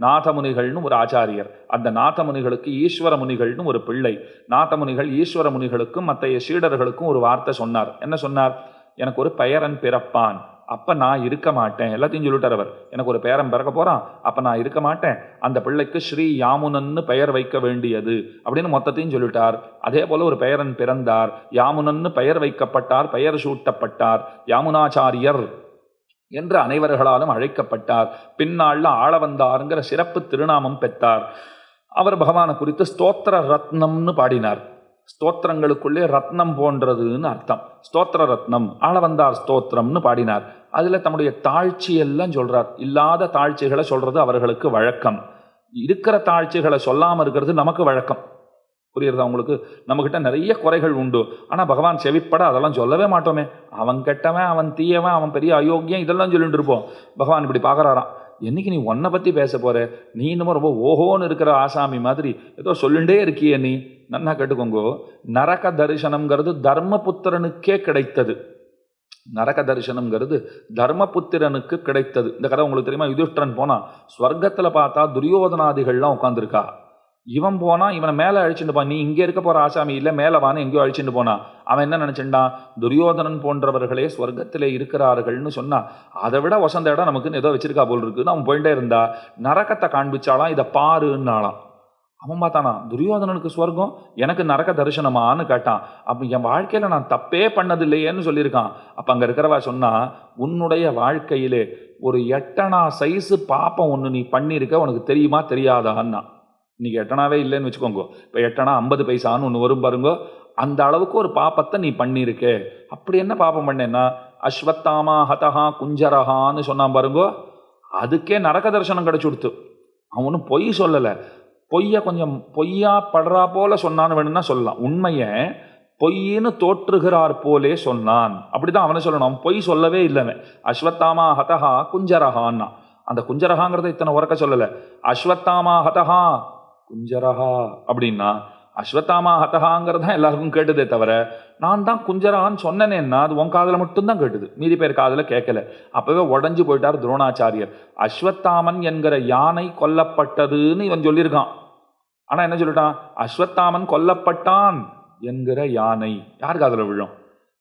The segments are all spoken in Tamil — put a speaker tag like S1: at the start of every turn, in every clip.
S1: நாதமுனிகள்னு ஒரு ஆச்சாரியர். அந்த நாதமுனிகளுக்கு ஈஸ்வர முனிகள்னு ஒரு பிள்ளை. நாதமுனிகள் ஈஸ்வர முனிகளுக்கும் மற்ற சீடர்களுக்கும் ஒரு வார்த்தை சொன்னார். என்ன சொன்னார்? எனக்கு ஒரு பெயரன் பிறப்பான். அப்போ நான் இருக்க மாட்டேன். எல்லாத்தையும் சொல்லிட்டார் அவர். எனக்கு ஒரு பேரன் பிறக்க போகிறான் அப்போ நான் இருக்க மாட்டேன். அந்த பிள்ளைக்கு ஸ்ரீ யாமுனன்னு பெயர் வைக்க வேண்டியது அப்படின்னு மொத்தத்தையும் சொல்லிட்டார். அதே போல் ஒரு பெயரன் பிறந்தார். யாமுனன்னு பெயர் வைக்கப்பட்டார் பெயர் சூட்டப்பட்டார். யாமுனாச்சாரியர் என்று அனைவர்களாலும் அழைக்கப்பட்டார். பின்னாளில் ஆள வந்தாருங்கிற சிறப்பு திருநாமம் பெற்றார். அவர் பகவானை குறித்து ஸ்தோத்திர ரத்னம்னு பாடினார். ஸ்தோத்திரங்களுக்குள்ளே ரத்னம் போன்றதுன்னு அர்த்தம். ஸ்தோத்திர ரத்னம் ஆளவந்தார் ஸ்தோத்திரம்னு பாடினார். அதில் தம்முடைய தாழ்ச்சி எல்லாம் இல்லாத தாழ்ச்சிகளை சொல்கிறது அவர்களுக்கு வழக்கம். இருக்கிற தாழ்ச்சிகளை சொல்லாமல் இருக்கிறது நமக்கு வழக்கம். புரியுறதா உங்களுக்கு? நம்மக்கிட்ட நிறைய குறைகள் உண்டு. ஆனால் பகவான் செவிப்பட அதெல்லாம் சொல்லவே மாட்டோமே. அவன் கெட்டவன் அவன் தீயவன் அவன் பெரிய அயோக்கியம் இதெல்லாம் சொல்லிட்டு இருப்போம். பகவான் இப்படி பார்க்குறாராம். என்னைக்கு நீ உன்னை பற்றி பேச போற? நீ இன்னமும் ரொம்ப ஓஹோன்னு இருக்கிற ஆசாமி மாதிரி ஏதோ சொல்லுண்டே இருக்கியே நீ. நன்னா கேட்டுக்கோங்கோ. நரக தரிசனம்ங்கிறது தர்மபுத்திரனுக்கே கிடைத்தது. நரக தரிசனம்ங்கிறது தர்மபுத்திரனுக்கு கிடைத்தது. இந்த கதை உங்களுக்கு தெரியுமா? யுதிஷ்டன் போனால் ஸ்வர்க்கத்தில் பார்த்தா துரியோதனாதிகள்லாம் உட்காந்துருக்கா இவன் போனா இவனை மேலே அழிச்சுட்டு போனான் நீ இங்கே இருக்க போற ஆசாமி இல்லை மேலே வான்னு எங்கேயோ அழிச்சுட்டு போனான் அவன் என்ன நினைச்சுட்டான் துரியோதனன் போன்றவர்களே ஸ்வர்க்கத்திலே இருக்கிறார்கள்னு சொன்னான் அதை விட வசந்த இடம் நமக்குன்னு ஏதோ வச்சிருக்கா போல் இருக்குன்னு அவன் போயிட்டே இருந்தா. நரக்கத்தை காண்பிச்சாலாம் இதை பாருன்னாலாம். அவன் பார்த்தானா துரியோதனனுக்கு ஸ்வர்க்கம் எனக்கு நரக தரிசனமான்னு கேட்டான். அப்போ என் வாழ்க்கையில் நான் தப்பே பண்ணதில்லையேன்னு சொல்லியிருக்கான். அப்போ அங்கே இருக்கிறவா சொன்னா உன்னுடைய வாழ்க்கையிலே ஒரு எட்டனா சைஸு பாப்பம் ஒன்று நீ பண்ணியிருக்க உனக்கு தெரியுமா? தெரியாதான்னா. இன்னைக்கு எட்டனாவே இல்லைன்னு வச்சுக்கோங்க. இப்போ எட்டனா ஐம்பது பைசான்னு ஒன்று வரும் பாருங்க. அந்த அளவுக்கு ஒரு பாப்பத்தை நீ பண்ணியிருக்க அப்படி என்ன பாப்பம் பண்ணேன்னா அஸ்வத்தாமா ஹதஹா குஞ்சரஹான்னு சொன்னான் பாருங்க. அதுக்கே நரக தரிசனம் கிடச்சி கொடுத்து அவன் ஒன்றும் பொய் சொல்லலை. பொய்யை கொஞ்சம் பொய்யா படுறா போல சொன்னான்னு வேணும்னா சொல்லலாம். உண்மையை பொய்ன்னு தோற்றுகிறார் போலே சொன்னான். அப்படிதான் அவனை சொல்லணும். அவன் பொய் சொல்லவே இல்லைவன் அஸ்வத்தாமா ஹதஹா குஞ்சரஹான்னா. அந்த குஞ்சரஹாங்கிறத இத்தனை உறக்க சொல்லலை. அஸ்வத்தாமா ஹதஹா குஞ்சரஹா. அப்படின்னா அஸ்வத்தாமா ஹதஹாங்கிறது தான் எல்லாருக்கும் கேட்டதே தவிர நான் தான் குஞ்சரான்னு சொன்னேனேன்னா அது உன் காதில் மட்டும்தான் கேட்டுது. மீதி பேர் காதில் கேட்கல. அப்போவே உடஞ்சி போயிட்டார் துரோணாச்சாரியர். அஸ்வத்தாமன் என்கிற யானை கொல்லப்பட்டதுன்னு இவன் சொல்லியிருக்கான். ஆனால் என்ன சொல்லிட்டான்? அஸ்வத்தாமன் கொல்லப்பட்டான் என்கிற யானை. யார் காதில் விழும்?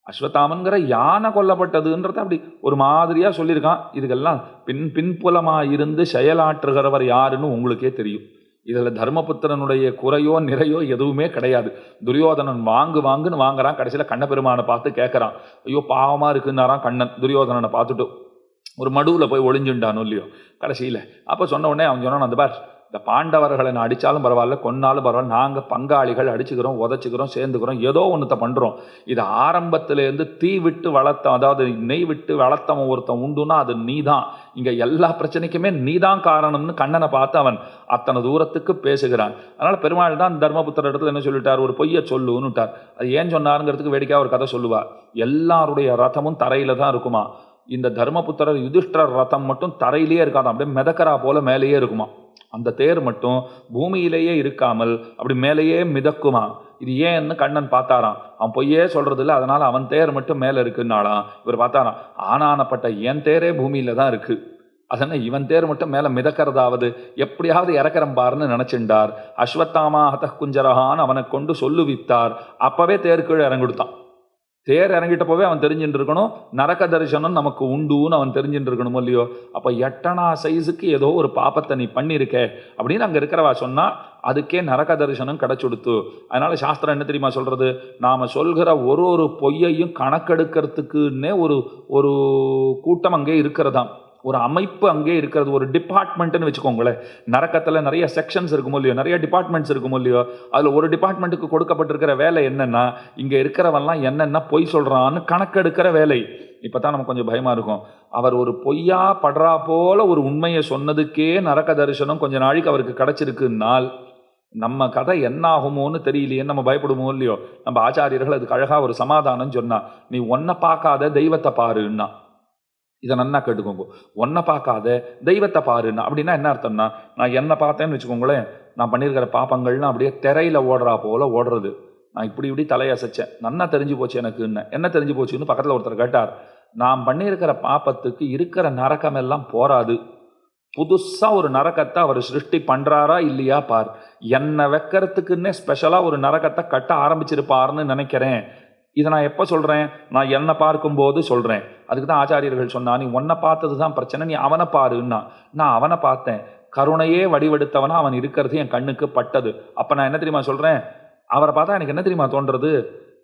S1: அஸ்வத்தாமன்கிற யானை கொல்லப்பட்டதுன்றத அப்படி ஒரு மாதிரியாக சொல்லியிருக்கான். இதுக்கெல்லாம் பின் பின்புலமாக இருந்து செயலாற்றுகிறவர் யாருன்னு உங்களுக்கே தெரியும். இதில் தர்மபுத்திரனுடைய குறையோ நிறையோ எதுவுமே கிடையாது. துரியோதனன் வாங்கு வாங்குன்னு வாங்குறான். கடைசியில் கண்ண பெருமானை பார்த்து கேட்குறான். ஐயோ பாவமாக இருக்குன்னாரான் கண்ணன். துரியோதனனை பார்த்துட்டு ஒரு மடுவில் போய் ஒளிஞ்சுண்டானோ இல்லையோ? கடைசியில். அப்போ சொன்ன உடனே அவன் சொன்னான் அந்த பார் இந்த பாண்டவர்களை நான் அடித்தாலும் பரவாயில்ல கொன்னாலும் பரவாயில்ல நாங்கள் பங்காளிகள் அடிச்சுக்கிறோம் உதச்சிக்கிறோம் சேர்ந்துக்கிறோம் ஏதோ ஒன்றத்தை பண்ணுறோம் இது ஆரம்பத்திலேருந்து தீ விட்டு வளர்த்த அதாவது நெய் விட்டு வளர்த்தவன் ஒருத்தன் உண்டுன்னா அது நீ தான் இங்கே எல்லா பிரச்சனைக்குமே நீ தான் காரணம்னு கண்ணனை பார்த்து அவன் அத்தனை தூரத்துக்கு பேசுகிறான். அதனால் பெருமாள் தான் தர்மபுத்திர இடத்துல என்ன சொல்லிட்டார்? ஒரு பொய்யை சொல்லுன்னுட்டார். அது ஏன் சொன்னாருங்கிறதுக்கு வேடிக்கையாக ஒரு கதை சொல்லுவார் எல்லாருடைய ரதமும் தரையில் தான் இருக்குமா. இந்த தர்மபுத்திரர் யுதிஷ்டர் ரதம் மட்டும் தரையிலேயே இருக்காதான். அப்படியே மிதக்கரா போல மேலேயே இருக்குமா. அந்த தேர் மட்டும் பூமியிலேயே இருக்காமல் அப்படி மேலேயே மிதக்குமா? இது ஏன்னு கண்ணன் பார்த்தாராம். அவன் பொய்யே சொல்கிறதில்ல இல்லை அவன் தேர் மட்டும் மேலே இருக்குன்னாலாம் இவர் பார்த்தாராம் ஆனானப்பட்ட என் தேரே பூமியில் தான் இருக்குது அதனால் இவன் தேர் மட்டும் மேலே மிதக்கிறதாவது எப்படியாவது இறக்கிறம்பார்னு பாருன்னு அஸ்வத்தாமா ஹத குஞ்சரகான் அவனை கொண்டு சொல்லுவித்தார். அப்போவே தேர் கீழே இறங்கிடுத்தான். தேர் இறங்கிட்ட போவே அவன் தெரிஞ்சுட்டு இருக்கணும் நரக தரிசனம் நமக்கு உண்டுன்னு அவன் தெரிஞ்சுட்டு இருக்கணும் இல்லையோ? அப்போ எட்டனா சைஸுக்கு ஏதோ ஒரு பாப்பத்தை நீ பண்ணியிருக்க அப்படின்னு அங்கே இருக்கிறவா சொன்னால் அதுக்கே நரக தரிசனம் கிடச்சுடுத்து. அதனால் சாஸ்திரம் என்ன தெரியுமா சொல்கிறது நாம் சொல்கிற ஒரு ஒரு பொய்யையும் கணக்கெடுக்கிறதுக்குன்னே ஒரு ஒரு கூட்டம் அங்கே இருக்கிறதாம். ஒரு அமைப்பு அங்கே இருக்கிறது ஒரு டிபார்ட்மெண்ட்னு வச்சுக்கோங்களேன். நரக்கத்தில் நிறைய செக்ஷன்ஸ் இருக்குமோ இல்லையோ நிறைய டிபார்ட்மெண்ட்ஸ் இருக்குமோ இல்லையோ அதில் ஒரு டிபார்ட்மெண்ட்டுக்கு கொடுக்கப்பட்டிருக்கிற வேலை என்னென்னா இங்கே இருக்கிறவன்லாம் என்னென்ன பொய் சொல்கிறான்னு கணக்கெடுக்கிற வேலை. இப்போ தான் நமக்கு கொஞ்சம் பயமாக இருக்கும். அவர் ஒரு பொய்யா படுறா போல ஒரு உண்மையை சொன்னதுக்கே நரக்க தரிசனம் கொஞ்ச நாளைக்கு அவருக்கு கிடச்சிருக்குன்னால் நம்ம கதை என்ன ஆகுமோன்னு தெரியலையே நம்ம பயப்படுமோ இல்லையோ? நம்ம ஆச்சாரியர்கள் அதுக்கு அழகாக ஒரு சமாதானம் சொன்னா நீ ஒன்றை பார்க்காத தெய்வத்தை பாருன்னா. இதை நன்னா கேட்டுக்கோங்க. ஒன்றை பார்க்காத தெய்வத்தை பாருன்னா. அப்படின்னா என்ன அர்த்தம்னா நான் என்ன பார்த்தேன்னு வச்சுக்கோங்களேன் நான் பண்ணியிருக்கிற பாப்பங்கள்லாம் அப்படியே திரையில் ஓடுறா போல் ஓடுறது. நான் இப்படி இப்படி தலையசைச்சேன். நன்னா தெரிஞ்சு போச்சு எனக்கு என்ன என்ன தெரிஞ்சு போச்சுன்னு பக்கத்தில் ஒருத்தர் கேட்டார். நான் பண்ணியிருக்கிற பாப்பத்துக்கு இருக்கிற நரக்கம் எல்லாம் போராது. புதுசாக ஒரு நரக்கத்தை அவர் சிருஷ்டி பண்ணுறாரா இல்லையா பார். என்னை வைக்கிறதுக்குன்னே ஸ்பெஷலாக ஒரு நரக்கத்தை கட்ட ஆரம்பிச்சிருப்பாருன்னு நினைக்கிறேன். இதை நான் எப்போ சொல்கிறேன் நான் என்னை பார்க்கும்போது சொல்கிறேன் அதுக்கு தான் ஆச்சாரியர்கள் சொன்னா நீ உன்னை பார்த்தது தான் பிரச்சனை நீ அவனை பாருன்னா. நான் அவனை பார்த்தேன். கருணையே வடிவெடுத்தவனா அவன் இருக்கிறது என் கண்ணுக்கு பட்டது. அப்போ நான் என்ன தெரியுமா சொல்கிறேன் அவரை பார்த்தா எனக்கு என்ன தெரியுமா தோன்றது?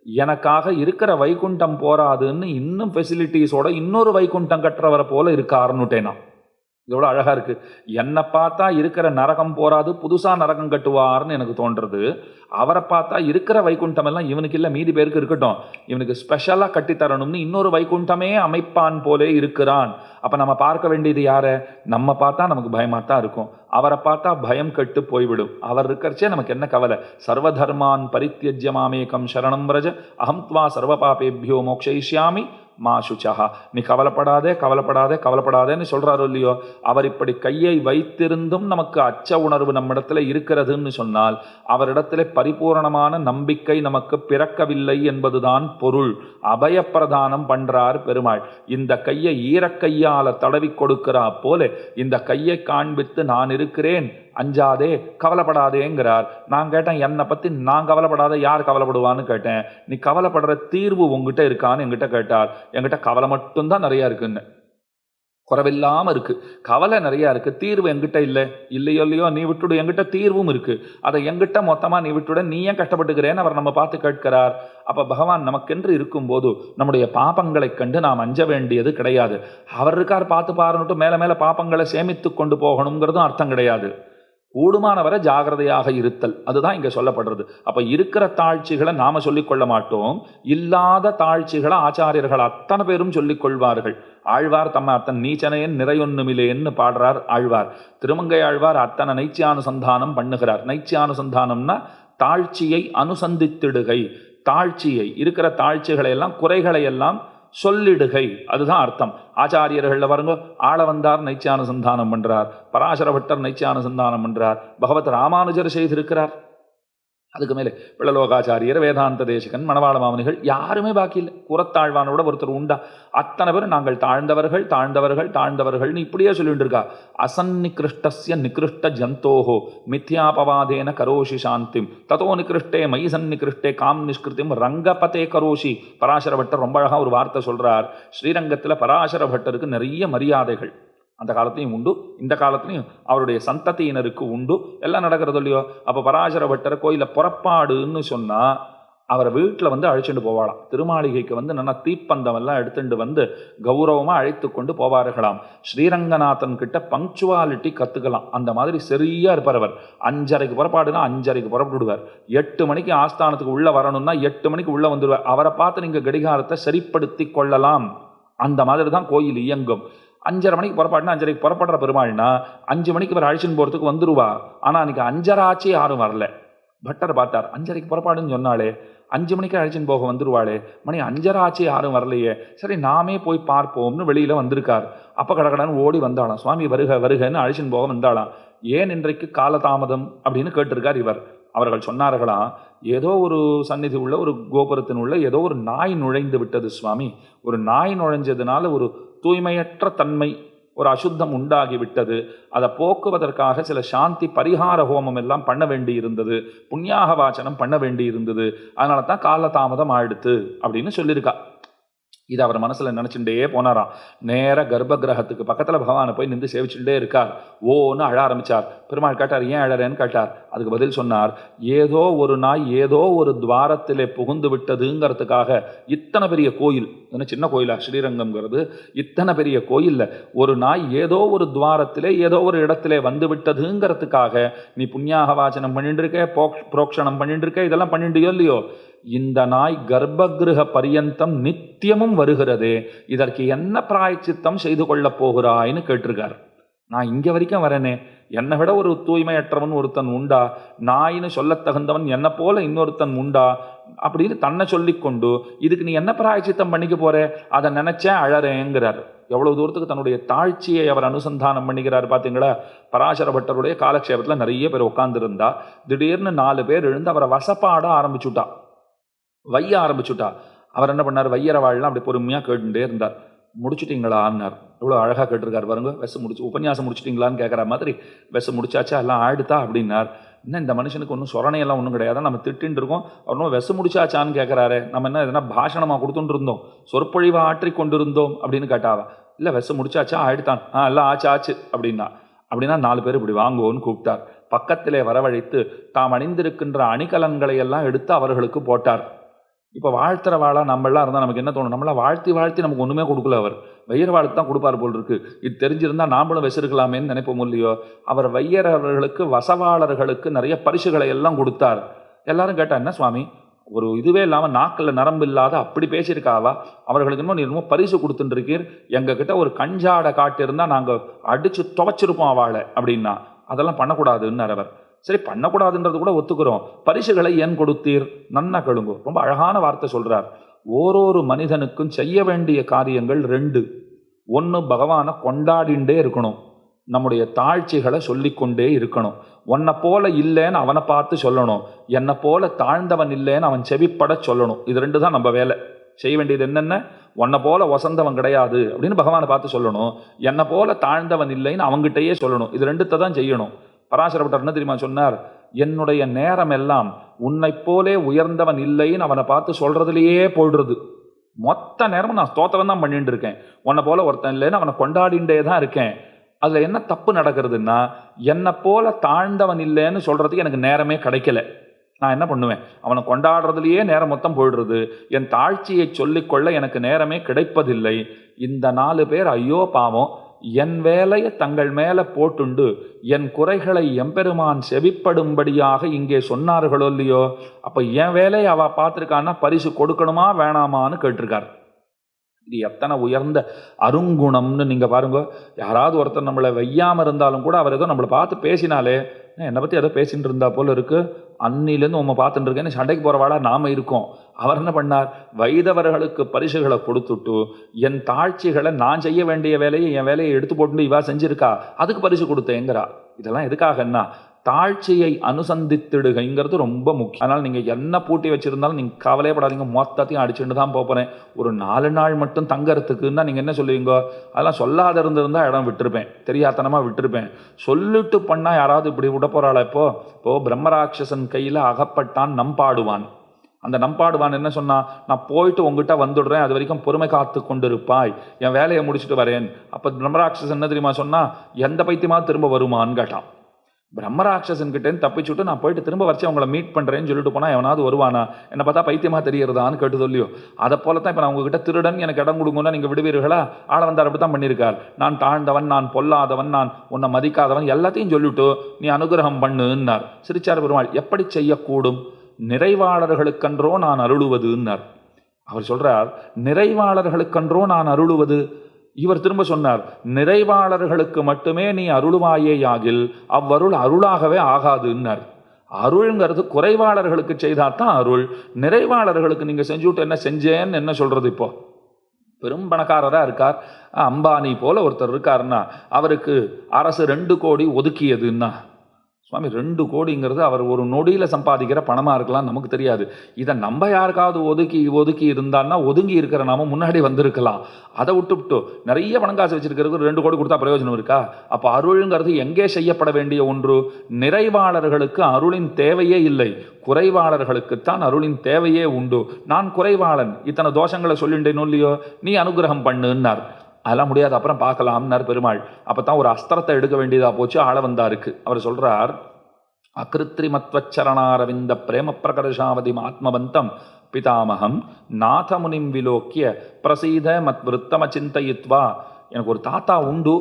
S1: எனக்காக இருக்கிற வைகுண்டம் போராதுன்னு இன்னும் ஃபெசிலிட்டிஸோட இன்னொரு வைகுண்டம் கட்டுறவரை போல இருக்காருன்னுட்டேன் இதோட எவ்வளோ இருக்குது என்னை பார்த்தா இருக்கிற நரகம் போராது புதுசாக நரகம் கட்டுவார்னு எனக்கு தோன்றது. அவரை பார்த்தா இருக்கிற வைகுண்டம் எல்லாம் இவனுக்கு இல்லை மீதி பேருக்கு இருக்கட்டும். இவனுக்கு ஸ்பெஷலாக கட்டித்தரணும்னு இன்னொரு வைகுண்டமே அமைப்பான் போலே இருக்கிறான். அப்போ நம்ம பார்க்க வேண்டியது யாரை? நம்ம பார்த்தா நமக்கு பயமாக தான் இருக்கும். அவரை பார்த்தா பயம் கட்டு போய்விடும். அவர் இருக்கிறச்சே நமக்கு என்ன கவலை? சர்வதர்மான் பரித்தியஜ்ய மாமேகம் சரணம் பிரஜ அகம் துவா சர்வ பாபேபியோ மோக்ஷயிஷ்யாமி மா சுச்சகா நீ கவலைப்படாதே கவலைப்படாதே கவலைப்படாதேன்னு சொல்கிறாரோ இல்லையோ? அவர் இப்படி கையை வைத்திருந்தும் நமக்கு அச்ச உணர்வு நம்மிடத்தில் இருக்கிறதுன்னு சொன்னால் அவரிடத்தில் பரிபூரணமான நம்பிக்கை நமக்கு பிறக்கவில்லை என்பதுதான் பொருள். அபயப்பிரதானம் பண்ணுறார் பெருமாள். இந்த கையை ஈரக்கையால் தடவி கொடுக்கிறா போல இந்த கையை காண்பித்து நான் இருக்கிறேன் அஞ்சாதே கவலைப்படாதேங்கிறார். நான் கேட்டேன் என்னை பற்றி நான் கவலைப்படாத யார் கவலைப்படுவான்னு கேட்டேன். நீ கவலைப்படுற தீர்வு உங்ககிட்ட இருக்கான்னு எங்கிட்ட கேட்டார். என்கிட்ட கவலை மட்டும்தான் நிறையா இருக்குன்னு. குறவில்லாமல் இருக்குது கவலை நிறையா இருக்குது தீர்வு எங்கிட்ட இல்லை. இல்லையோ இல்லையோ நீ விட்டுடு. என்கிட்ட தீர்வும் இருக்குது அதை எங்கிட்ட மொத்தமாக நீ விட்டுட. நீ ஏன் கஷ்டப்பட்டுக்கிறேன்னு அவர் நம்ம பார்த்து கேட்கிறார். அப்போ பகவான் நமக்கென்று இருக்கும்போது நம்முடைய பாப்பங்களை கண்டு நாம் அஞ்ச வேண்டியது கிடையாது. அவர் இருக்கார் பார்த்து பாருன்னுட்டு மேலே மேலே பாப்பங்களை சேமித்து கொண்டு போகணுங்கிறதும் அர்த்தம் கிடையாது. கூடுமானவரை ஜாகிரதையாக இருத்தல். அதுதான் இங்கே சொல்லப்படுறது. அப்போ இருக்கிற தாழ்ச்சிகளை நாம் சொல்லிக்கொள்ள மாட்டோம். இல்லாத தாழ்ச்சிகளை ஆச்சாரியர்கள் அத்தனை பேரும் சொல்லிக் கொள்வார்கள் ஆழ்வார் தம்ம அத்தன் நீச்சனையன் நிறையொன்னுமில்லேன்னு பாடுறார் ஆழ்வார். திருமங்கை ஆழ்வார் அத்தனை நைச்சியானுசந்தானம் பண்ணுகிறார். நைச்சியானுசந்தானம்னா தாழ்ச்சியை அனுசந்தித்திடுகை. தாழ்ச்சியை இருக்கிற தாழ்ச்சிகளை எல்லாம் குறைகளை எல்லாம் சொல்லிடுகை. அதுதான் அர்த்தம். ஆச்சாரியர்களில் பாருங்க ஆள வந்தார் நைச்சியானுசந்தானம் பண்றார். பராசரபட்டர் நைச்சியான நைச்சியானுசந்தானம் பண்றார். பகவத் ராமானுஜர் செய்திருக்கிறார். அதுக்கு மேலே பிள்ளலோகாச்சாரியர் வேதாந்த தேசிகன் மணவாள மாமனிகள் யாருமே பாக்கி இல்லை. குரத்தாழ்வானோட ஒருத்தர் உண்டா? அத்தனை பேர் நாங்கள் தாழ்ந்தவர்கள் தாழ்ந்தவர்கள் தாழ்ந்தவர்கள்னு இப்படியே சொல்லிட்டு இருக்கா அசன்னிகிருஷ்டசிய நிகிருஷ்ட ஜந்தோஹோ மித்யாபவாதேன கரோஷி சாந்திம். ததோ நிகிருஷ்டே மை சன்னிகிருஷ்டே காம் நிஷ்கிருத்திம் ரங்கபதே கரோஷி. பராசர பட்டர் ரொம்ப அழகாக ஒரு வார்த்தை சொல்கிறார் ஸ்ரீரங்கத்தில் பராசர பட்டருக்கு நிறைய மரியாதைகள். அந்த காலத்தையும் உண்டு. இந்த காலத்துலையும் அவருடைய சந்ததியினருக்கு உண்டு. எல்லாம் நடக்கிறது இல்லையோ? அப்போ பராசர பட்டர் கோயிலில் புறப்பாடுன்னு சொன்னால் அவரை வீட்டில் வந்து அழைச்சிட்டு போவாளாம். திருமாளிகைக்கு வந்து நல்லா தீப்பந்தம் எல்லாம் எடுத்துட்டு வந்து கௌரவமாக அழைத்து கொண்டு போவார்களாம். ஸ்ரீரங்கநாதன் கிட்ட பங்க்சுவாலிட்டி கற்றுக்கலாம் அந்த மாதிரி சரியாக இருப்பார் அவர். அஞ்சரைக்கு புறப்பாடுனா அஞ்சரைக்கு புறப்பட்டுடுவார் எட்டு மணிக்கு ஆஸ்தானத்துக்கு உள்ளே வரணும்னா எட்டு மணிக்கு உள்ளே வந்துடுவார். அவரை பார்த்து நீங்கள் கடிகாரத்தை சரிப்படுத்தி கொள்ளலாம். அந்த மாதிரி தான் கோயில் இயங்கும். அஞ்சரை மணிக்கு புறப்பாடுனா அஞ்சரைக்கு புறப்படுற பெருமாள்னா அஞ்சு மணிக்கு இவர் அழிச்சுன்னு போகிறதுக்கு வந்துருவா. ஆனால் அன்னைக்கு அஞ்சரை ஆச்சே யாரும் வரல. பட்டர் பார்த்தார் அஞ்சரைக்கு புறப்பாடுன்னு சொன்னாலே அஞ்சு மணிக்கு அழைச்சின்னு போக வந்துருவாளே மணி அஞ்சரை ஆச்சு யாரும் வரலையே சரி நாமே போய் பார்ப்போம்னு வெளியில் வந்திருக்கார். அப்போ கடகடன்னு ஓடி வந்தாளாம் சுவாமி வருக வருகன்னு அழைச்சின்னு போக வந்தாளாம். ஏன் இன்றைக்கு காலதாமதம்? அப்படின்னு கேட்டிருக்கார் இவர். அவர்கள் சொன்னார்களாம் ஏதோ ஒரு சந்நிதி உள்ள ஒரு கோபுரத்தின் உள்ள ஏதோ ஒரு நாய் நுழைந்து விட்டது சுவாமி. ஒரு நாய் நுழைஞ்சதுனால ஒரு தூய்மையற்ற தன்மை ஒரு அசுத்தம் உண்டாகிவிட்டது. அதை போக்குவதற்காக சில சாந்தி பரிகார ஹோமம் எல்லாம் பண்ண வேண்டி இருந்தது புண்ணியாக வாசனம் பண்ண வேண்டி இருந்தது அதனால தான் காலதாமதம் ஆயிடுத்து அப்படின்னு சொல்லியிருக்கா. இது அவர் மனசில் நினச்சிட்டே போனாராம். நேர கர்ப்ப கிரகத்துக்கு பக்கத்தில் பகவானை போய் நின்று சேவிச்சுட்டே இருக்கார். ஓன்னு அழ ஆரம்பிச்சார். பெருமாள் கேட்டார் ஏன் அழறேன்னு கேட்டார். அதுக்கு பதில் சொன்னார் ஏதோ ஒரு நாய் ஏதோ ஒரு துவாரத்திலே புகுந்து விட்டதுங்கிறதுக்காக இத்தனை பெரிய கோயில். என்ன சின்ன கோயிலா? ஸ்ரீரங்கம்ங்கிறது. இத்தனை பெரிய கோயிலில் ஒரு நாய் ஏதோ ஒரு துவாரத்திலே ஏதோ ஒரு இடத்திலே வந்து விட்டதுங்கிறதுக்காக நீ புண்ணியாக வாசனம் பண்ணிட்டு இருக்க போக்- புரோக்ஷணம் பண்ணிட்டு இருக்க இதெல்லாம் பண்ணிட்டியோ இல்லையோ? இந்த நாய் கர்ப்பகிருஹ பரியந்தம் நித்தியமும் வருகிறதே இதற்கு என்ன பிராயச்சித்தம் செய்து கொள்ளப் போகிறாய்னு கேட்டிருக்கார். நான் இங்கே வரைக்கும் வரேனே என்னை விட ஒரு தூய்மையற்றவன் ஒருத்தன் உண்டா? நாயின்னு சொல்லத் தகுந்தவன் என்னை போல இன்னொருத்தன் உண்டா? அப்படின்னு தன்னை சொல்லிக்கொண்டு இதுக்கு நீ என்ன பிராயச்சித்தம் பண்ணிக்க போற? அதை நினைச்சேன் அழறேங்கிறார். எவ்வளவு தூரத்துக்கு தன்னுடைய தாழ்ச்சியை அவர் அனுசந்தானம் பண்ணிக்கிறார் பார்த்தீங்களா பராசர பட்டருடைய காலக்ஷேபத்தில் நிறைய பேர் உட்காந்துருந்தா திடீர்னு நாலு பேர் எழுந்து அவரை வசப்பாட ஆரம்பிச்சுட்டா. வைய ஆரம்பிச்சுட்டா. அவர் என்ன பண்ணார்? வையற வாழலாம் அப்படி பொறுமையாக கேட்டுட்டே இருந்தார். முடிச்சுட்டிங்களான்னார். இவ்வளோ அழகாக கேட்டிருக்கார் பாருங்க. வெஸ் முடிச்சு உபன்யாசம் முடிச்சிட்டிங்களான்னு கேட்குற மாதிரி வெஸ் முடிச்சாச்சா? எல்லாம் ஆடுதா அப்படின்னார். என்ன இந்த மனுஷனுக்கு ஒன்றும் சொரணையெல்லாம் ஒன்றும் கிடையாது? நம்ம திட்டின்னு இருக்கோம். அவனும் வெச முடிச்சாச்சான்னு கேட்குறாரு நம்ம என்ன எதனா பாஷணமாக கொடுத்துட்டு இருந்தோம். சொற்பொழிவாக ஆற்றி கொண்டிருந்தோம் அப்படின்னு கேட்டாவா. இல்லை வெச முடிச்சாச்சா? ஆயிடுத்தான் ஆ எல்லாம் ஆச்சு ஆச்சு அப்படின்னா. அப்படின்னா நாலு பேர் இப்படி வாங்குவோன்னு கூப்பிட்டார். பக்கத்திலே வரவழைத்து தாம் அணிந்திருக்கின்ற அணிகலன்களை எல்லாம் எடுத்து அவர்களுக்கு போட்டார். இப்போ வாழ்த்துற வாழா நம்மளாம் இருந்தால் நமக்கு என்ன தோணும்? நம்மளா வாழ்த்தி வாழ்த்தி நமக்கு ஒன்றுமே கொடுக்கல அவர். வையர் வாழ்த்து தான் கொடுப்பார் போல் இருக்கு. இது தெரிஞ்சிருந்தால் நாமளும் விசிருக்கலாமேன்னு நினைப்போம் இல்லையோ? அவர் வையரவர்களுக்கு வசவாளர்களுக்கு நிறைய பரிசுகளை எல்லாம் கொடுத்தார். எல்லாரும் கேட்டா என்ன சுவாமி? ஒரு இதுவே இல்லாமல் நாக்கில் நரம்பு இல்லாத அப்படி பேசியிருக்காவா? அவர்களுக்கு இன்னும் நீ ரொம்ப பரிசு கொடுத்துட்டுருக்கீர் எங்ககிட்ட ஒரு கஞ்சாடை காட்டியிருந்தால் நாங்கள் அடித்து துவைச்சிருப்போம் அவளை அப்படின்னா. அதெல்லாம் பண்ணக்கூடாதுன்னு அவர். சரி பண்ணக்கூடாதுன்றது கூட ஒத்துக்கிறோம். பரிசுகளை ஏன் கொடுத்தீர்? நன்னா கழுங்கு ரொம்ப அழகான வார்த்தை சொல்கிறார் ஓரொரு மனிதனுக்கும் செய்ய வேண்டிய காரியங்கள் ரெண்டு. ஒன்று பகவானை கொண்டாடிண்டே இருக்கணும். நம்முடைய தாழ்ச்சிகளை சொல்லிக்கொண்டே இருக்கணும். உன்னை போல இல்லைன்னு அவனை பார்த்து சொல்லணும். என்னை போல தாழ்ந்தவன் இல்லைன்னு அவன் செவிப்பட சொல்லணும். இது ரெண்டு தான் நம்ம வேலை. செய்ய வேண்டியது என்னென்ன? உன்னை போல வசந்தவன் கிடையாது அப்படின்னு பகவானை பார்த்து சொல்லணும். என்னை போல தாழ்ந்தவன் இல்லைன்னு அவங்ககிட்டயே சொல்லணும். இது ரெண்டுத்தை தான் செய்யணும். பராசரப்பட்டர். என்ன தெரியுமா சொன்னார்? என்னுடைய நேரம் எல்லாம் உன்னை போலே உயர்ந்தவன் இல்லைன்னு அவனை பார்த்து சொல்றதுலயே போயிடுறது. மொத்த நேரமும் நான் ஸ்தோத்திரம் தான் பண்ணிட்டு இருக்கேன். உன்னை போல ஒருத்தன் இல்லைன்னு அவனை கொண்டாடிண்டே தான் இருக்கேன். அதுல என்ன தப்பு நடக்கிறதுன்னா என்னை போல தாழ்ந்தவன் இல்லைன்னு சொல்றதுக்கு எனக்கு நேரமே கிடைக்கல. நான் என்ன பண்ணுவேன்? அவனை கொண்டாடுறதுலேயே நேரம் மொத்தம் போயிடுறது. என் தாழ்ச்சியை சொல்லிக்கொள்ள எனக்கு நேரமே கிடைப்பதில்லை. இந்த நாலு பேர் ஐயோ பாவம். என் வேலையை தங்கள் மேலே போட்டுண்டு என் குறைகளை எம்பெருமான் செவிப்படும்படியாக இங்கே சொன்னார்களோ இல்லையோ? அப்போ என் வேலையை அவள் பார்த்துருக்கான்னா பரிசு கொடுக்கணுமா வேணாமான்னு கேட்டிருக்கார். இது எத்தனை உயர்ந்த அருங்குணம்னு நீங்கள் பாருங்க. யாராவது ஒருத்தர் நம்மளை வையாமல் இருந்தாலும் கூட அவர் ஏதோ நம்மளை பார்த்து பேசினாலே என்னை பற்றி ஏதோ பேசிட்டு இருந்தா போல இருக்குது அன்னிலேருந்து உண்மை பார்த்துட்டு இருக்கேன்னு சண்டைக்கு போறவாடா நாம இருக்கோம். அவர் என்ன பண்ணார்? வைதவர்களுக்கு பரிசுகளை கொடுத்துட்டு என் தாழ்ச்சிகளை நான் செய்ய வேண்டிய வேலையை என் வேலையை எடுத்து போட்டு இவா செஞ்சிருக்கா? அதுக்கு பரிசு கொடுத்தேங்கிறா இதெல்லாம் எதுக்காகன்னா தாழ்ச்சியை அனுசந்தித்திடுகைங்கிறது ரொம்ப முக்கியம். அதனால் நீங்கள் என்ன பூட்டி வச்சுருந்தாலும் நீங்கள் கவலையப்படாதீங்க மொத்தத்தையும் அடிச்சுட்டு தான் போகிறேன் ஒரு நாலு நாள் மட்டும் தங்கறதுக்குன்னா நீங்கள் என்ன சொல்லுவீங்க? அதெல்லாம் சொல்லாத இருந்திருந்தால் இடம் விட்டுருப்பேன். தெரியாதனமாக விட்டுருப்பேன். சொல்லிட்டு பண்ணால் யாராவது இப்படி விட போகிறாளா இப்போ? இப்போது பிரம்மராட்சசன் கையில் அகப்பட்டான் நம்பாடுவான் அந்த நம்பாடுவான் என்ன சொன்னா நான் போயிட்டு உங்ககிட்ட வந்துடுறேன் அது வரைக்கும் பொறுமை காத்து கொண்டிருப்பாய். என் வேலையை முடிச்சுட்டு வரேன். அப்போ பிரம்மராட்சசன் என்ன தெரியுமா சொன்னால் எந்த பைத்தியமாக திரும்ப வருமான்னு கேட்டான். பிரம்மராட்சசன் கிட்டேருந்து தப்பிச்சுட்டு நான் போயிட்டு திரும்ப வச்சு அவங்கள மீட் பண்ணுறேன்னு சொல்லிட்டு போனால் எவனாவது வருவானா? என்னை பார்த்தா பைத்தியமாக தெரியறதான்னு கேட்டு சொல்லியோ அதை போல தான் இப்போ நான் உங்ககிட்ட திருடன் எனக்கு இடம் கொடுங்கன்னா நீங்கள் விடுவீர்களா? ஆள வந்தார் அப்படி தான் பண்ணியிருக்கார். நான் தாழ்ந்தவன் நான் பொல்லாதவன் நான் உன்னை மதிக்காதவன் எல்லாத்தையும் சொல்லிட்டு நீ அனுகிரகம் பண்ணுன்னார். சிரிச்சார் பெருமாள் எப்படி செய்யக்கூடும்? நிறைவாளர்களுக்கன்றோ நான் அருளுவதுன்னார். அவர் சொல்றார் நிறைவாளர்களுக்கன்றோ நான் அருளுவது இவர் திரும்ப சொன்னார் நிறைவாளர்களுக்கு மட்டுமே நீ அருளுவாயேயாகில் அவ்வருள் அருளாகவே ஆகாதுன்னார். அருள்ங்கிறது குறைவாளர்களுக்கு செய்தாதான் அருள். நிறைவாளர்களுக்கு நீங்க செஞ்சுட்டு என்ன செஞ்சேன்னு என்ன சொல்றது இப்போ? பெரும் பணக்காரராக இருக்கார். அம்பானி போல ஒருத்தர் இருக்காருன்னா அவருக்கு அரசு ரெண்டு கோடி ஒதுக்கியதுன்னா சுவாமி ரெண்டு கோடிங்கிறது அவர் ஒரு நொடியில் சம்பாதிக்கிற பணமாக இருக்கலாம் நமக்கு தெரியாது. இதை நம்ம யாருக்காவது ஒதுக்கி ஒதுக்கி இருந்தான்னா ஒதுங்கி இருக்கிற நாம முன்னாடி வந்திருக்கலாம். அதை விட்டுவிட்டு நிறைய பணம் காசு வச்சிருக்கிறது ரெண்டு கோடி கொடுத்தா பிரயோஜனம் இருக்கா? அப்போ அருளுங்கிறது எங்கே செய்யப்பட வேண்டிய ஒன்று? நிறைவாளர்களுக்கு அருளின் தேவையே இல்லை. குறைவாளர்களுக்குத்தான் அருளின் தேவையே உண்டு. நான் குறைவாளன் இத்தனை தோஷங்களை சொல்லிண்டேனோ இல்லையோ? நீ அனுகிரகம் பண்ணுன்னார். அதெல்லாம் முடியாது அப்புறம் பார்க்கலாம்னார் பெருமாள். அப்போ தான் ஒரு அஸ்திரத்தை எடுக்க வேண்டியதாக போச்சு ஆள வந்தாருக்கு. அவர் சொல்கிறார் அகிருத்திரிமத்வச்சரணாரவிந்த பிரேம பிரகர்ஷாவதி ஆத்மவந்தம் பிதாமகம் நாதமுனிம் விலோக்கிய பிரசீத மத் விருத்தமச்சிந்தயித்வா எனக்கு ஒரு தாத்தா உண்டு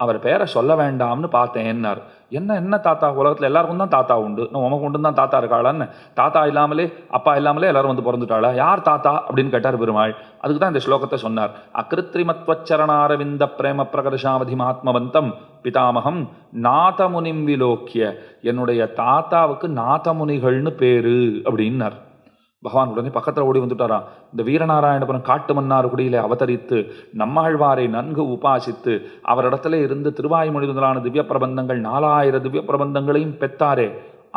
S1: அவர் பேரை சொல்ல வேண்டாம்னு பார்த்தேன்னார். என்ன என்ன தாத்தா? உலகத்தில் எல்லாருக்கும் தான் தாத்தா உண்டு. நான் உமக்கு உண்டு தான் தாத்தா இருக்காளான்னு? தாத்தா இல்லாமலே அப்பா இல்லாமலே எல்லாரும் வந்து பிறந்துட்டாளா? யார் தாத்தா? அப்படின்னு கேட்டார் பெருமாள். அதுக்கு தான் இந்த ஸ்லோகத்தை சொன்னார். அகிருத்திரிமத்வச்சரணாரவிந்த பிரேம பிரகர்ஷாவதி மாத்மவந்தம் பிதாமகம் நாதமுனிம் விலோக்கிய. என்னுடைய தாத்தாவுக்கு நாதமுனிகள்னு பேரு அப்படின்னார். பகவான் உடனே பக்கத்தில் ஓடி வந்துட்டாராம். இந்த வீரநாராயணபுரம் காட்டு மன்னார் குடியிலே அவதரித்து நம்மாழ்வாரை நன்கு உபாசித்து அவரிடத்துல இருந்து திருவாய்மொழி முதலான திவ்ய பிரபந்தங்கள் நாலாயிரம் திவ்ய பிரபந்தங்களையும் பெத்தாரே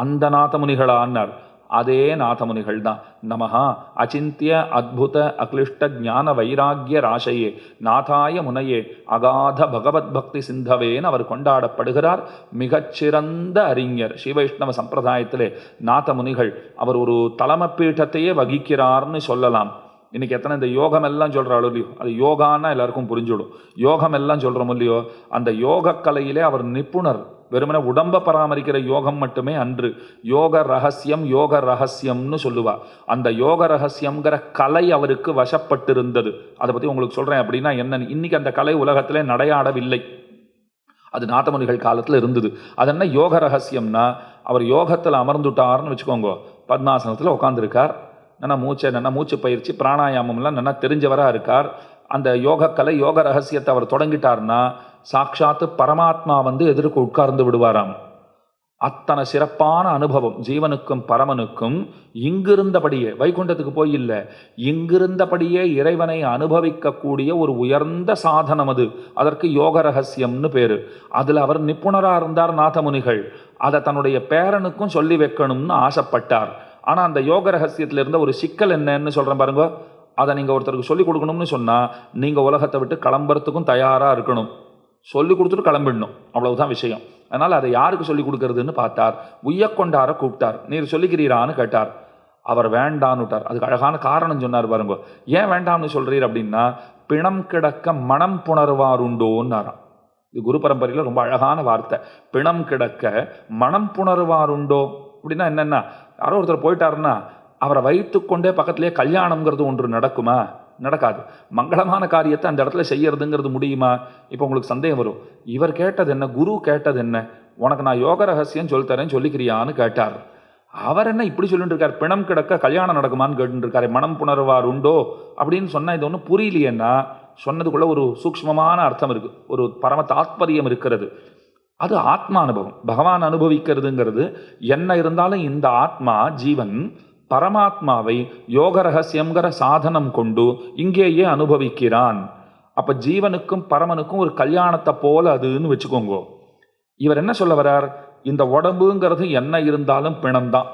S1: அந்த நாதமுனிகளான்னார் அதே நாதமுனிகள் தான் நமஹா அச்சிந்திய அத்புத அக்லிஷ்ட ஞான வைராகிய ராசையே நாதாய முனையே அகாத பகவத் பக்தி சிந்தவேன்னு அவர் கொண்டாடப்படுகிறார். மிகச்சிறந்த அறிஞர் ஸ்ரீவைஷ்ணவ சம்பிரதாயத்திலே நாதமுனிகள் அவர் ஒரு தலைமை பீட்டத்தையே வகிக்கிறார்னு சொல்லலாம். இன்றைக்கி எத்தனை இந்த யோகம் எல்லாம் சொல்கிறாளோ இல்லையோ அது யோகான்னா எல்லாருக்கும் புரிஞ்சுடும். யோகம் எல்லாம் சொல்கிறோம் இல்லையோ அந்த யோக கலையிலே அவர் நிபுணர். வெறுமனே உடம்ப பராமரிக்கிற யோகம் மட்டுமே அன்று. யோக ரகசியம் யோக ரகசியம்னு சொல்லுவா. அந்த யோக ரகசியம்ங்கிற கலை அவருக்கு வசப்பட்டிருந்தது. அதை பற்றி உங்களுக்கு சொல்கிறேன் அப்படின்னா என்னன்னு. இன்றைக்கி அந்த கலை உலகத்திலே நடையாடவில்லை. அது நாத்தமுனிகள் காலத்தில் இருந்தது. அது என்ன யோக ரகசியம்னா அவர் யோகத்தில் அமர்ந்துட்டார்னு வச்சுக்கோங்க. பத்மாசனத்தில் உட்காந்துருக்கார் நல்லா மூச்சை நல்லா மூச்சு பயிற்சி பிராணாயாமம்லாம் நல்லா தெரிஞ்சவராக இருக்கார். அந்த யோகக்கலை யோக ரகசியத்தை அவர் தொடங்கிட்டார்னா சாட்சாத்து பரமாத்மா வந்து எதிர்க்கு உட்கார்ந்து விடுவாராம். அத்தனை சிறப்பான அனுபவம் ஜீவனுக்கும் பரமனுக்கும் இங்கிருந்தபடியே வைகுண்டத்துக்கு போய் இல்லை இங்கிருந்தபடியே இறைவனை அனுபவிக்கக்கூடிய ஒரு உயர்ந்த சாதனம் அது. அதற்கு யோக ரகசியம்னு பேர். அதில் அவர் நிப்புணராக இருந்தார் நாதமுனிகள். அதை தன்னுடைய பேரனுக்கும் சொல்லி வைக்கணும்னு ஆசைப்பட்டார். ஆனால் அந்த யோக ரகசியத்தில் இருந்த ஒரு சிக்கல் என்னன்னு சொல்கிறேன் பாருங்க. அதை நீங்கள் ஒருத்தருக்கு சொல்லி கொடுக்கணும்னு சொன்னால் நீங்கள் உலகத்தை விட்டு கிளம்புறதுக்கும் தயாராக இருக்கணும். சொல்லி கொடுத்துட்டு கிளம்பிடணும். அவ்வளவுதான் விஷயம். அதனால் அதை யாருக்கு சொல்லி கொடுக்கறதுன்னு பார்த்தார். உய்யக்கொண்டார கூப்பிட்டார். நீர் சொல்லிக்கிறீரான்னு கேட்டார். அவர் வேண்டான்னுட்டார் அதுக்கு அழகான காரணம் சொன்னார் பாருங்க. ஏன் வேண்டாம்னு சொல்கிறீர் அப்படின்னா பிணம் கிடக்க மனம் புணர்வாருண்டோன்னாராம். இது குரு பரம்பரையில் ரொம்ப அழகான வார்த்தை. பிணம் கிடக்க மனம் புணர்வாருண்டோ? அப்படின்னா என்னென்னா யாரோ ஒருத்தர் போயிட்டாருன்னா அவரை வைத்துக்கொண்டே பக்கத்திலே கல்யாணம்ங்கிறது ஒன்று நடக்குமா? நடக்காது. மங்களமான காரியத்தை அந்த இடத்துல செய்யறதுங்கிறது முடியுமா? இப்போ உங்களுக்கு சந்தேகம் வரும். இவர் கேட்டது என்ன? குரு கேட்டது என்ன? உனக்கு நான் யோக ரகசியம் சொல்லித்தரேன் சொல்லிக்கிறியான்னு கேட்டார். அவர் என்ன இப்படி சொல்லிட்டு இருக்கார்? பிணம் கிடக்க கல்யாணம் நடக்குமான்னு கேட்டுருக்காரு மனம் புணர்வார் உண்டோ? அப்படின்னு சொன்னால் இது ஒன்றும் புரியலையேன்னா சொன்னதுக்குள்ள ஒரு சூக்ஷ்மமான அர்த்தம் இருக்குது ஒரு பரம தாத்பரியம் இருக்கிறது. அது ஆத்மா அனுபவம் பகவான் அனுபவிக்கிறதுங்கிறது என்ன இருந்தாலும் இந்த ஆத்மா ஜீவன் பரமாத்மாவை யோக ரகசியங்கிற சாதனம் கொண்டு இங்கேயே அனுபவிக்கிறான். அப்ப ஜீவனுக்கும் பரமனுக்கும் ஒரு கல்யாணத்தை போல அதுன்னு வச்சுக்கோங்க. இவர் என்ன சொல்ல வர்றார் இந்த உடம்புங்கிறது என்ன இருந்தாலும் பிணம்தான்.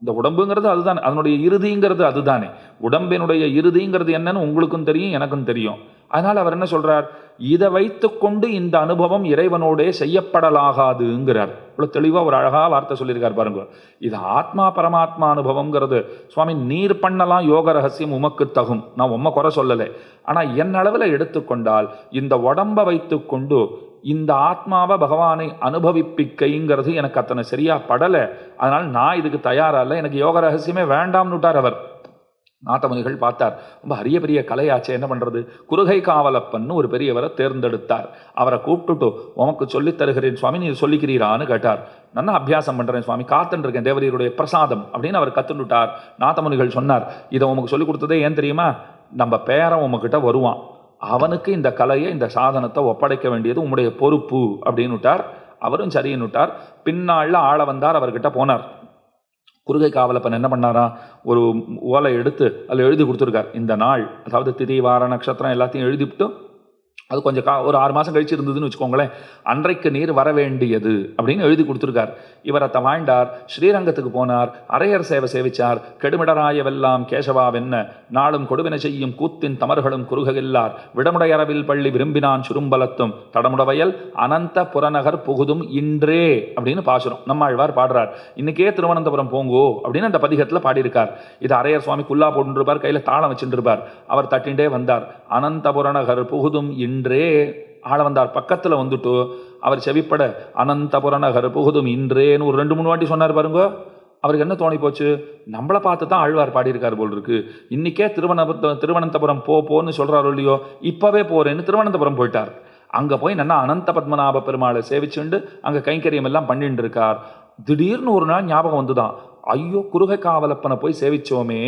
S1: இந்த உடம்புங்கிறது அதுதான் அதனுடைய இறுதிங்கிறது அதுதானே. உடம்பினுடைய இறுதிங்கிறது என்னன்னு உங்களுக்கும் தெரியும் எனக்கும் தெரியும். அதனால் அவர் என்ன சொல்றார்? இதை வைத்துக்கொண்டு இந்த அனுபவம் இறைவனோடே செய்யப்படலாகாதுங்கிறார். இவ்வளோ தெளிவாக ஒரு அழகாக வார்த்தை சொல்லியிருக்கார் பாருங்க. இது ஆத்மா பரமாத்மா அனுபவங்கிறது. சுவாமி நீர் பண்ணலாம் யோக ரகசியம் உமக்கு தகும். நான் உம்மை குறை சொல்லலை. ஆனால் என் அளவில் எடுத்துக்கொண்டால் இந்த உடம்பை வைத்துக்கொண்டு இந்த ஆத்மாவை பகவானை அனுபவிப்பிக்கைங்கிறது எனக்கு அத்தனை சரியா படலை. அதனால் நான் இதுக்கு தயாராக இல்லை. எனக்கு யோக ரகசியமே வேண்டாம்னுட்டார் அவர். நாத்தமுனிகள் பார்த்தார். ரொம்ப அரிய பெரிய கலையாச்சே என்ன பண்ணுறது குறுகை காவலப்பன்னு ஒரு பெரியவரை தேர்ந்தெடுத்தார். அவரை கூப்பிட்டுட்டு உமக்கு சொல்லித் தருகிறேன் சுவாமி நீ சொல்லிக்கிறீரான்னு கேட்டார். நல்லா அபியாசம் பண்ணுறேன் சுவாமி காத்துன்னு இருக்கேன் தேவரீருடைய பிரசாதம் அப்படின்னு அவர் கத்துண்டுட்டார். நாத்தமுனிகள் சொன்னார் இதை உமக்கு சொல்லிக் கொடுத்ததே ஏன் தெரியுமா? நம்ம பேரன் உமக்கிட்ட வருவான். அவனுக்கு இந்த கலையை இந்த சாதனத்தை ஒப்படைக்க வேண்டியது உம்முடைய பொறுப்பு அப்படின்னுட்டார். அவரும் சரின்னுட்டார். பின்னாளில் ஆள வந்தார் அவர்கிட்ட போனார். குறுகை காவலப்பன் என்ன பண்ணாரா? ஒரு ஓலை எடுத்து அதில் எழுதி கொடுத்துருக்கார். இந்த நாள் அதாவது திதி வார நட்சத்திரம் எல்லாத்தையும் எழுதிவிட்டு அது கொஞ்சம் கா ஒரு ஆறு மாதம் கழிச்சு இருந்ததுன்னு வச்சுக்கோங்களேன். அன்றைக்கு நீர் வர வேண்டியது அப்படின்னு எழுதி கொடுத்துருக்கார். இவர் அத்தை வாழ்ந்தார் ஸ்ரீரங்கத்துக்கு போனார் அரையர் சேவை சேவிச்சார் கெடுமிடராயவெல்லாம் கேசவா வென்ன நாளும் கொடுவினை செய்யும் கூத்தின் தமர்களும் குறுககில்லார். விடமுடையரவில் பள்ளி விரும்பினான் சுரும்பலத்தும் தடமுடவயல் அனந்த புறநகர் புகுதும் இன்றே அப்படின்னு பாசுரம் நம்மாழ்வார் பாடுறார். இன்னைக்கே திருவனந்தபுரம் போங்கோ அப்படின்னு அந்த பதிகத்தில் பாடியிருக்கார். இது அரையர் சுவாமி குல்லா போட்டுருப்பார் கையில் தாளம் வச்சுருப்பார் அவர் தட்டிண்டே வந்தார் அனந்தபுரநகர் புகுதும் இன்றே ஆள வந்தார் பக்கத்தில் வந்துட்டு அவர் செவிப்பட அனந்தபுரநகர் புகுதும் இன்றேன்னு ஒரு ரெண்டு மூணு வாட்டி சொன்னார் பாருங்க. அவருக்கு என்ன தோணி போச்சு? நம்மளை பார்த்து தான் ஆழ்வார் பாடியிருக்கார் போல் இருக்கு. இன்றைக்கே திருவனந்தபுரம் திருவனந்தபுரம் போ போன்னு சொல்கிறாரோ இல்லையோ இப்போவே போகிறேன்னு திருவனந்தபுரம் போயிட்டார். அங்கே போய் நல்லா அனந்த பத்மநாப பெருமாளை சேவிச்சுண்டு அங்கே கைங்கரியம் எல்லாம் பண்ணிட்டு இருக்கார் திடீர்னு ஒரு நாள் ஞாபகம் வந்துதான். ஐயோ குறுகை காவலப்பனை போய் சேவிச்சோமே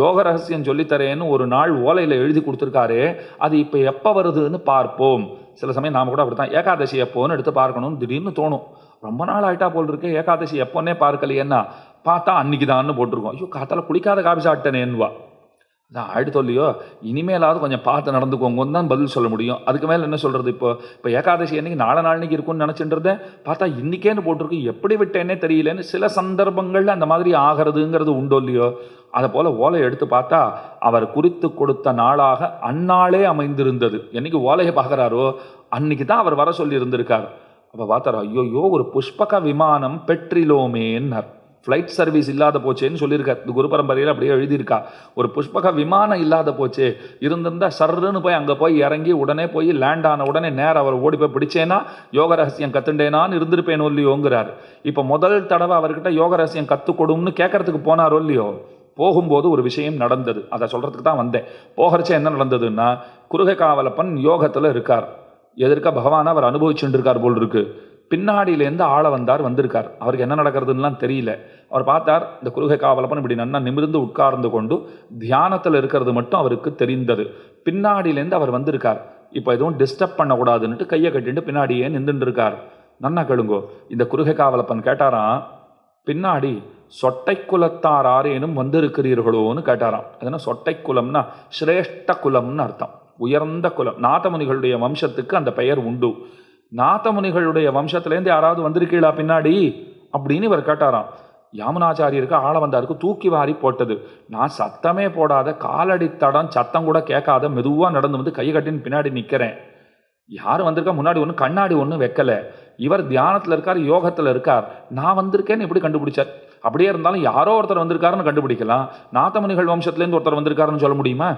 S1: யோக ரகசியம் சொல்லித்தரேன்னு ஒரு நாள் ஓலையில் எழுதி கொடுத்துருக்காரு அது இப்போ எப்போ வருதுன்னு பார்ப்போம். சில சமயம் நாம் கூட அப்படித்தான் ஏகாதசி எப்போன்னு எடுத்து பார்க்கணும்னு திடீர்னு தோணும். ரொம்ப நாள் ஆயிட்டா போல் இருக்கு ஏகாதசி எப்போன்னே பார்க்கலையேன்னா பார்த்தா அன்னைக்கு தான்னு போட்டிருக்கோம். ஐயோ காத்தால குளிக்காத காபி சாப்பிட்டேனேன்னுவா. அதான் ஆயிட்டு இல்லையோ இனிமேலாவது கொஞ்சம் பார்த்து நடந்துக்கோங்கன்னு தான் பதில் சொல்ல முடியும். அதுக்கு மேலே என்ன சொல்கிறது இப்போ? இப்போ ஏகாதசி அன்னைக்கு நாளை நாளைக்கு இருக்கும்னு நினச்சிட்டு பார்த்தா இன்னைக்கேன்னு போட்டிருக்கு. எப்படி விட்டேனே தெரியலன்னு சில சந்தர்ப்பங்களில் அந்த மாதிரி ஆகிறதுங்கிறது உண்டோ இல்லையோ? அதை போல் ஓலை எடுத்து பார்த்தா அவர் குறித்து கொடுத்த நாளாக அந்நாளே அமைந்திருந்தது. என்னைக்கு ஓலையை பார்க்குறாரோ அன்னைக்கு தான் அவர் வர சொல்லி இருந்திருக்கார் அப்போ பார்த்தாரோ ஐயோயோ ஒரு புஷ்பக விமானம் பெற்றிலோமேன்னார். ஃப்ளைட் சர்வீஸ் இல்லாத போச்சேன்னு சொல்லியிருக்கா இந்த குரு பரம்பரையில் அப்படியே எழுதியிருக்கா. ஒரு புஷ்பக விமானம் இல்லாத போச்சே. இருந்திருந்தா சர்ருன்னு போய் அங்கே போய் இறங்கி உடனே போய் லேண்ட் ஆன உடனே நேரம் அவர் ஓடி போய் பிடிச்சேனா? யோக ரகசியம் கற்றுண்டேனான்னு இருந்திருப்பேனோ இல்லையோங்கிறார் இப்போ முதல் தடவை அவர்கிட்ட யோக ரகசியம் கற்றுக்கொடுன்னு கேட்கறதுக்கு போனாரோ இல்லையோ? போகும்போது ஒரு விஷயம் நடந்தது. அதை சொல்கிறதுக்கு தான் வந்தேன். போகிறச்ச என்ன நடந்ததுன்னா குருகை காவலப்பன் யோகத்தில் இருக்கார். எதிர்க்க பகவான் அவர் அனுபவிச்சுட்டு இருக்கார் போல் இருக்குது பின்னாடியிலேருந்து ஆள வந்தார் வந்திருக்கார். அவருக்கு என்ன நடக்கிறதுலாம் தெரியல. அவர் பார்த்தார் இந்த குருகை காவலப்பன் இப்படி நன்னா நிமிர்ந்து உட்கார்ந்து கொண்டு தியானத்தில் இருக்கிறது மட்டும் அவருக்கு தெரிந்தது. பின்னாடியிலேருந்து அவர் வந்திருக்கார். இப்போ எதுவும் டிஸ்டர்ப் பண்ணக்கூடாதுன்னுட்டு கையை கட்டிட்டு பின்னாடியே நின்றுட்டுருக்கார் நன்னா கேளுங்கோ இந்த குருகை காவலப்பன் கேட்டாராம் பின்னாடி சொட்டை குலத்தார் ஆரேனும் வந்திருக்கிறீர்களோன்னு கேட்டாராம். அதனால் சொட்டை குலம்னா சிரேஷ்ட குலம்னு அர்த்தம். உயர்ந்த குலம். நாதமுனிகளுடைய வம்சத்துக்கு அந்த பெயர் உண்டு. நாத்தமுனிகளுடைய வம்சத்துலேருந்து யாராவது வந்திருக்கீங்களா பின்னாடி? அப்படின்னு இவர் கேட்டாராம். யாமுனாச்சாரியருக்கு ஆள வந்தாருக்கு தூக்கி வாரி போட்டது. நான் சத்தமே போடாத காலடி தடம் சத்தம் கூட கேட்காத மெதுவாக நடந்து வந்து கை கட்டின்னு பின்னாடி நிற்கிறேன் யார் வந்திருக்கா? முன்னாடி ஒன்று கண்ணாடி ஒன்றும் வைக்கலை. இவர் தியானத்தில் இருக்கார் யோகத்தில் இருக்கார். நான் வந்திருக்கேன்னு எப்படி கண்டுபிடிச்சார்? அப்படியே இருந்தாலும் யாரோ ஒருத்தர் வந்திருக்காருன்னு கண்டுபிடிக்கலாம். நாத்தமணிகள் வம்சத்துலேருந்து ஒருத்தர் வந்திருக்காருன்னு சொல்ல முடியுமா?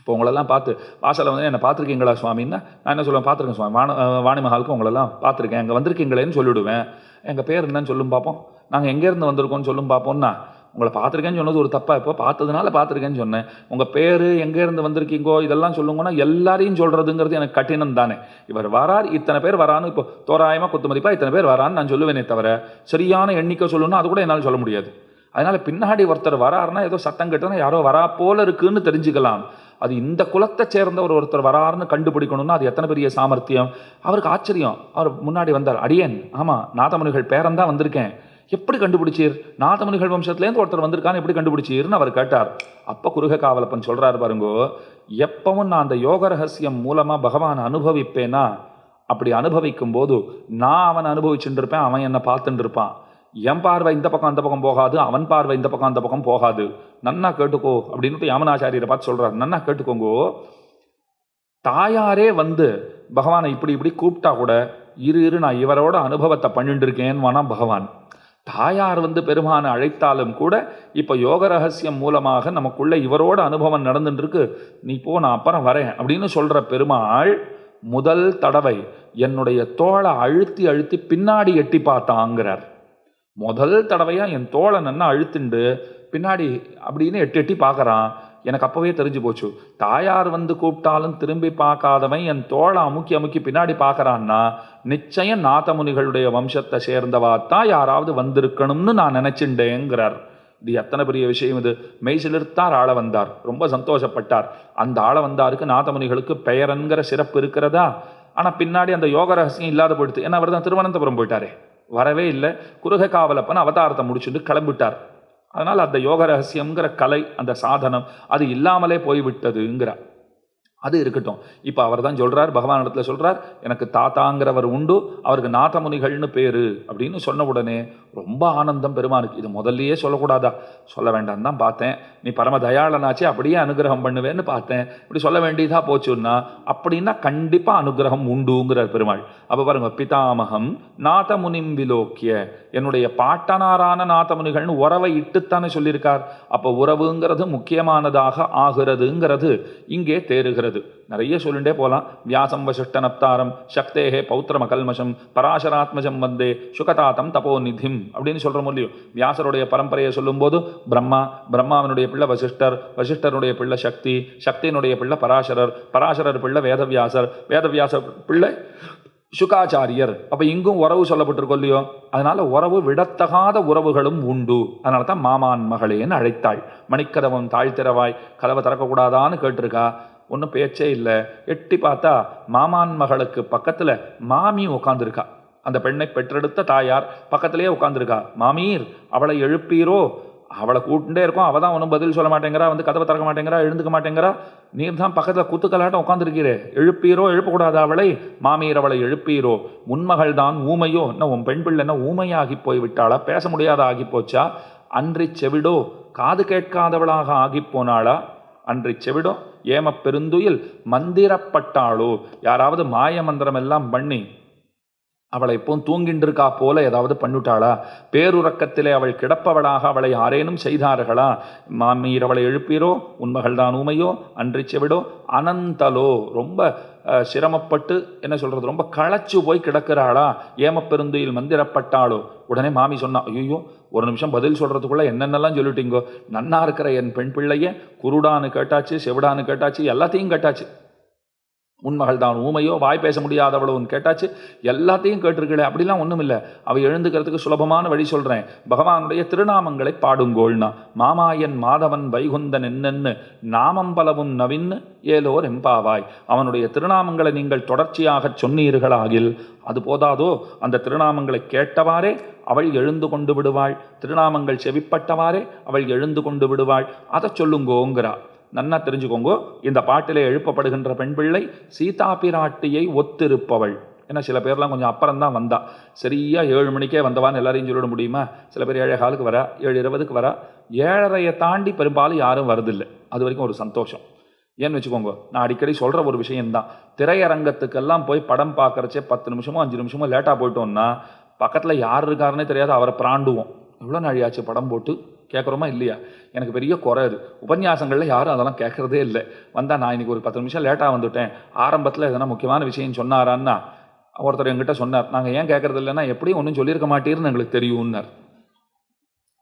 S1: இப்போ உங்களெல்லாம் பார்த்து வாசலை வந்து என்னை பார்த்துருக்கீங்களா சுவாமின்னா? நான் என்ன சொல்லுவேன் பார்த்துருக்கேன் சுவாமி. வாண வாணிமஹாலுக்கு உங்களெல்லாம் பார்த்துருக்கேன். அங்கே வந்திருக்கீங்களேன்னு சொல்லிவிடுவேன் எங்கள் பேர் என்னன்னு சொல்லும் பார்ப்போம். நாங்கள் எங்கேருந்து வந்திருக்கோம்னு சொல்லும் பார்ப்போம்னா உங்களை பார்த்துருக்கேன்னு சொன்னது ஒரு தப்பா. இப்போ பார்த்ததுனால பார்த்துருக்கேன்னு சொன்னேன். உங்கள் பேர் எங்கேருந்து வந்திருக்கீங்கோ இதெல்லாம் சொல்லுங்கன்னா எல்லாரையும் சொல்கிறதுங்கிறது எனக்கு கடினம் தானே. இவர் வரார் இத்தனை பேர் வரான்னு இப்போ தோராயமாக குத்து மதிப்பாக இத்தனை பேர் வரான்னு நான் சொல்லுவேனே தவிர சரியான எண்ணிக்கை சொல்லணும்னா அது கூட என்னால் சொல்ல முடியாது. அதனால் பின்னாடி ஒருத்தர் வராருன்னா ஏதோ சத்தம் கட்டுனா யாரோ வரா போல இருக்குன்னு தெரிஞ்சுக்கலாம். அது இந்த குலத்தை சேர்ந்த ஒரு ஒருத்தர் வராருன்னு கண்டுபிடிக்கணும்னா அது எத்தனை பெரிய சாமர்த்தியம்? அவருக்கு ஆச்சரியம். அவர் முன்னாடி வந்தார். அடியேன். ஆமாம் நாதமுனிகள் பேரன் தான் வந்திருக்கேன். எப்படி கண்டுபிடிச்சீர்? நாதமுனிகள் வம்சத்துலேருந்து ஒருத்தர் வந்திருக்கான்னு எப்படி கண்டுபிடிச்சீர்னு அவர் கேட்டார். அப்போ குருக காவலப்பன் சொல்கிறார் பாருங்கோ எப்பவும் நான் அந்த யோக ரகசியம் மூலமாக பகவான் அனுபவிப்பேனா? அப்படி அனுபவிக்கும் போது நான் அவனை அனுபவிச்சுட்டு இருப்பேன் அவன் என்னை பார்த்துட்டு இருப்பான். என் பார்வை இந்த பக்கம் அந்த பக்கம் போகாது அவன் பார்வை இந்த பக்கம் அந்த பக்கம் போகாது. நன்னா கேட்டுக்கோ அப்படின்ட்டு யாமனாச்சாரியரை பார்த்து சொல்கிறார் நன்னா கேட்டுக்கோங்கோ. தாயாரே வந்து பகவானை இப்படி இப்படி கூப்பிட்டா கூட இரு இரு நான் இவரோட அனுபவத்தை பண்ணிட்டு இருக்கேன்னு பகவான். தாயார் வந்து பெருமானை அழைத்தாலும் கூட இப்போ யோக ரகசியம் மூலமாக நமக்குள்ளே இவரோட அனுபவம் நடந்துட்டுருக்கு. நீ போ நான் அப்புறம் வரேன் அப்படின்னு சொல்கிற பெருமாள் முதல் தடவை என்னுடைய தோளை அழுத்தி அழுத்தி பின்னாடி எட்டி பார்த்தாங்கிறார். முதல் தடவையாக என் தோளை நன்னா அழுத்துண்டு பின்னாடி அப்படின்னு எட்டி எட்டி பார்க்கறான். எனக்கு அப்போவே தெரிஞ்சு போச்சு. தாயார் வந்து கூப்பிட்டாலும் திரும்பி பார்க்காதவன் என் தோளை அமுக்கி அமுக்கி பின்னாடி பார்க்கறான்னா நிச்சயம் நாதமுனிகளுடைய வம்சத்தை சேர்ந்தவா தான் யாராவது வந்திருக்கணும்னு நான் நினச்சிண்டேங்கிறார். இது எத்தனை பெரிய விஷயம் இது. மெய்சிலிருத்தார் ஆள வந்தார். ரொம்ப சந்தோஷப்பட்டார். அந்த ஆள வந்தாருக்கு நாதமுனிகளுக்கு பெயரன்கிற சிறப்பு இருக்கிறதா? ஆனால் பின்னாடி அந்த யோக ரகசியம் இல்லாத போயிடுது ஏன்னா அவர் தான் திருவனந்தபுரம் போயிட்டாரே. வரவே இல்லை. குருக காவலப்பன் அவதாரத்தை முடிச்சுட்டு கிளம்பிட்டார். அதனால் அந்த யோக ரகசியம்ங்கிற கலை அந்த சாதனம் அது இல்லாமலே போய்விட்டதுங்கிறார் அது இருக்கட்டும். இப்போ அவர் தான் சொல்கிறார் பகவான் இடத்துல சொல்கிறார் எனக்கு தாத்தாங்கிறவர் உண்டு அவருக்கு நாதமுனிகள்னு பேர் அப்படின்னு சொன்ன உடனே ரொம்ப ஆனந்தம் பெருமானுக்கு. இது முதல்லையே சொல்லக்கூடாதா? சொல்ல வேண்டாம் தான் பார்த்தேன். நீ பரம தயாளனாச்சே அப்படியே அனுகிரகம் பண்ணுவேன்னு பார்த்தேன். இப்படி சொல்ல வேண்டியதாக போச்சுன்னா அப்படின்னா கண்டிப்பாக அனுகிரகம் உண்டுங்கிறார் பெருமாள். அப்போ பாருங்கள் பிதாமகம் நாதமுனிம் விலோக்கிய என்னுடைய பாட்டனாரான நாதமுனிகள்னு உறவை இட்டுத்தானே சொல்லியிருக்கார். அப்போ உறவுங்கிறது முக்கியமானதாக ஆகிறதுங்கிறது இங்கே தேறுகிறது. நிறைய சொல்லிண்டே போகலாம். வியாசம் வசிஷ்ட நப்தாரம் சக்தேகே பௌத்திரம கல்மஷம் பராசராத்மஜம் வந்தே சுகதாத்தம் தபோநிதிம் அப்படின்னு சொல்கிறோம் இல்லையோ. வியாசருடைய பரம்பரையை சொல்லும்போது பிரம்மா பிரம்மாவினுடைய பிள்ளை வசிஷ்டர் வசிஷ்டருடைய பிள்ளை சக்தி சக்தியினுடைய பிள்ளை பராசரர் பராசரர் பிள்ளை வேதவியாசர் வேதவியாசர் பிள்ளை சுகாச்சாரியர். அப்போ இங்கும் உறவு சொல்லப்பட்டிருக்கோம் இல்லையோ? அதனால உறவு விடத்தகாத உறவுகளும் உண்டு. அதனால தான் மாமான் மகளேன்னு அழைத்தாள். மணிக்கதவம் தாழ்த்திறவாய் கதவை திறக்கக்கூடாதான்னு கேட்டிருக்கா. ஒன்றும் பேச்சே இல்லை. எட்டி பார்த்தா மாமான் மகளுக்கு பக்கத்தில் மாமி உட்காந்துருக்கா அந்த பெண்ணை பெற்றெடுத்த தாயார் பக்கத்திலேயே உட்காந்துருக்கா மாமீர் அவளை எழுப்பீரோ? அவளை கூட்டுட்டே இருக்கோம் அவள் தான் ஒன்றும் பதில் சொல்ல மாட்டேங்கிறா வந்து கதவை திறக்க மாட்டேங்கிறா எழுந்துக்க மாட்டேங்கிறா. நீர் தான் பக்கத்தில் குத்துக்கலாட்டம் உட்காந்துருக்கிறே எழுப்பீரோ? எழுப்பக்கூடாது அவளை? மாமீர் அவளை எழுப்பீரோ? உன்மகள் தான் ஊமையோ? என்ன உன் பெண் பிள்ளை என்ன ஊமையாகி போய் விட்டாளா? பேச முடியாத ஆகி போச்சா? அன்றி செவிடோ? காது கேட்காதவளாக ஆகி போனாளா? அன்றி செவிடோ? ஏம பெருந்துயில் மந்திரப்பட்டாளோ? யாராவது மாய மந்திரம் எல்லாம் பண்ணி அவளை எப்பவும் தூங்கின்றிருக்கா இருக்கா போல ஏதாவது பண்ணிவிட்டாளா பேருறக்கத்திலே அவள் கிடப்பவளாக அவளை யாரேனும் செய்தார்களா? மாமீர் அவளை எழுப்பீரோ? உண்மகள் தான் ஊமையோ? அன்றிச்சவிடோ அனந்தலோ? ரொம்ப சிரமப்பட்டு என்ன சொல்கிறது ரொம்ப களைச்சு போய் கிடக்கிறாளா? ஏமப்பெருந்துயில் மந்திரப்பட்டாளோ? உடனே மாமி சொன்னா ஐயோ ஒரு நிமிஷம் பதில் சொல்கிறதுக்குள்ளே என்னென்னலாம் சொல்லிட்டீங்கோ? நன்னா இருக்கிற என் பெண் பிள்ளைய குருடான்னு கேட்டாச்சு செவிடான்னு கேட்டாச்சு எல்லாத்தையும் கேட்டாச்சு. உன்மகள் தான் ஊமையோ வாய் பேச முடியாதவளோன்னு கேட்டாச்சு எல்லாத்தையும் கேட்டிருக்கல அப்படிலாம் ஒன்றும் இல்லை அவ எழுந்துக்கிறதுக்கு சுலபமான வழி சொல்கிறேன் பகவானுடைய திருநாமங்களை பாடுங்கோள்னா மாமாயன் மாதவன் வைகுந்தன் என்னென்னு நாமம் பலவும் நவின்னு ஏலோர் எம்பாவாய். அவனுடைய திருநாமங்களை நீங்கள் தொடர்ச்சியாகச் சொன்னீர்களாகில் அது போதாதோ அந்த திருநாமங்களை கேட்டவாறே அவள் எழுந்து கொண்டு விடுவாள். திருநாமங்கள் செவிப்பட்டவாறே அவள் எழுந்து கொண்டு விடுவாள். அதை சொல்லுங்கோங்கிறா. நன்னா தெரிஞ்சுக்கோங்க. இந்த பாட்டிலே எழுப்பப்படுகின்ற பெண் பிள்ளை சீதா பிராட்டியை ஒத்திருப்பவள். ஏன்னா சில பேர்லாம் கொஞ்சம் அப்புறம் தான் வந்தா. சரியா ஏழு மணிக்கே வந்தவான்னு எல்லாரையும் சொல்லிட முடியுமா? சில பேர் ஏழை காலுக்கு வரா ஏழு இருபதுக்கு வரா. ஏழரையை தாண்டி பெரும்பாலும் யாரும் வரதில்லை. அது வரைக்கும் ஒரு சந்தோஷம். ஏன்னு வச்சுக்கோங்க நான் அடிக்கடி சொல்கிற ஒரு விஷயம்தான். திரையரங்கத்துக்கெல்லாம் போய் படம் பார்க்கறச்சே பத்து நிமிஷமோ அஞ்சு நிமிஷமோ லேட்டாக போயிட்டோம்னா பக்கத்தில் யார் இருக்காருன்னே தெரியாது அவரை பிராண்டுவோம். எவ்வளோ நாழியாச்சு படம் போட்டு? கேட்குறோமா இல்லையா? எனக்கு பெரிய குறை அது. உபன்யாசங்களில் யாரும் அதெல்லாம் கேட்குறதே இல்லை. வந்தால் நான் இன்னைக்கு ஒரு பத்து நிமிஷம் லேட்டாக வந்துட்டேன். ஆரம்பத்தில் எதனா முக்கியமான விஷயம் சொன்னாரான்னா ஒருத்தர் என்கிட்ட சொன்னார். நாங்கள் ஏன் கேட்குறது இல்லைன்னா எப்படியும் ஒன்றும் சொல்லியிருக்க மாட்டீர்னு எங்களுக்கு தெரியும்னார்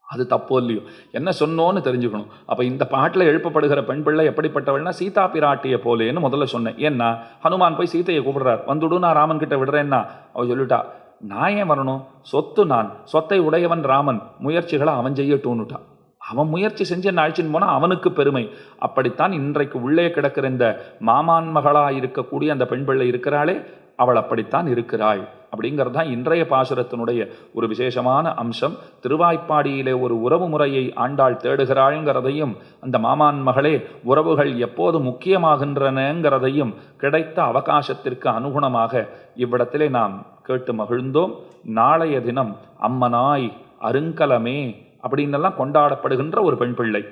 S1: அது தப்போ இல்லையோ? என்ன சொன்னோன்னு தெரிஞ்சுக்கணும். அப்போ இந்த பாட்டில் எழுப்பப்படுகிற பெண் பிள்ளை எப்படிப்பட்டவள்னா சீதா பிராட்டியை போலேன்னு முதல்ல சொன்னேன். ஏன்னா ஹனுமான் போய் சீதையை கூப்பிடுறார். வந்துடும் நான் ராமன் கிட்ட விடுறேன்னா அவள் சொல்லிட்டா நான் ஏன் வரணும்? சொத்து நான். சொத்தை உடையவன் ராமன். முயற்சிகளை அவன் செய்யட்டும்னுட்டா அவன் முயற்சி செஞ்சு என்ன போனால் அவனுக்கு பெருமை. அப்படித்தான் இன்றைக்கு உள்ளே கிடக்கிற இந்த மாமான் மகளாக இருக்கக்கூடிய அந்த பெண் பிள்ளை இருக்கிறாளே அவள் அப்படித்தான் இருக்கிறாள். அப்படிங்கிறது தான் இன்றைய பாசுரத்தினுடைய ஒரு விசேஷமான அம்சம். திருவாய்ப்பாடியிலே ஒரு உறவு முறையை ஆண்டாள் தேடுகிறாள்ங்கிறதையும் அந்த மாமான் மகளே உறவுகள் எப்போது முக்கியமாகின்றனங்கிறதையும் கிடைத்த அவகாசத்திற்கு அனுகுணமாக இவ்விடத்திலே நாம் கேட்டு மகிழ்ந்தோம். நாளைய தினம் அம்மனாய் அருங்கலமே அப்படின்னெல்லாம் கொண்டாடப்படுகின்ற ஒரு பெண் பிள்ளை.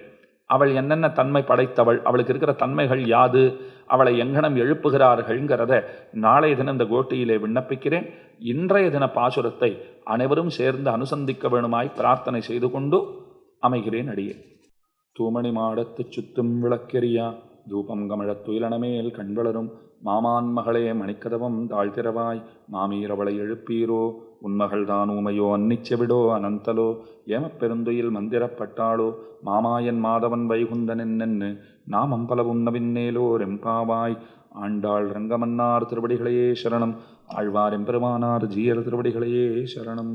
S1: அவள் என்னென்ன தன்மை படைத்தவள் அவளுக்கு இருக்கிற தன்மைகள் யாது அவளை எங்கனம் எழுப்புகிறார்கள்ங்கிறத நாளைய தினம் இந்த கோட்டியிலே விண்ணப்பிக்கிறேன். இன்றைய தின பாசுரத்தை அனைவரும் சேர்ந்து அனுசந்திக்க வேணுமாய் பிரார்த்தனை செய்து கொண்டு அமைகிறேன் அடியே. தூமணி மாடத்துச் சுத்தும் விளக்கெரியா தூபம் கமழத் துயிலனமேல் கண்வளரும் மாமான் மகளே மணிக்கதவம் தாழ்த்திரவாய் மாமீரவளை எழுப்பீரோ? உன்மகள் தான் ஊமையோ? அன்னிச்செவிடோ? அனந்தலோ? ஏமப்பெருந்துயில் மந்திரப்பட்டாளோ? மாமாயன் மாதவன் வைகுந்தன் என்னென்னு நாமம் பல உன்னவின்னேலோ ரெம்பாவாய். ஆண்டாள் ரங்கமன்னார் திருவடிகளையே சரணம். ஆழ்வார் எம்பெருமானார் ஜீயர் திருவடிகளையே சரணம்.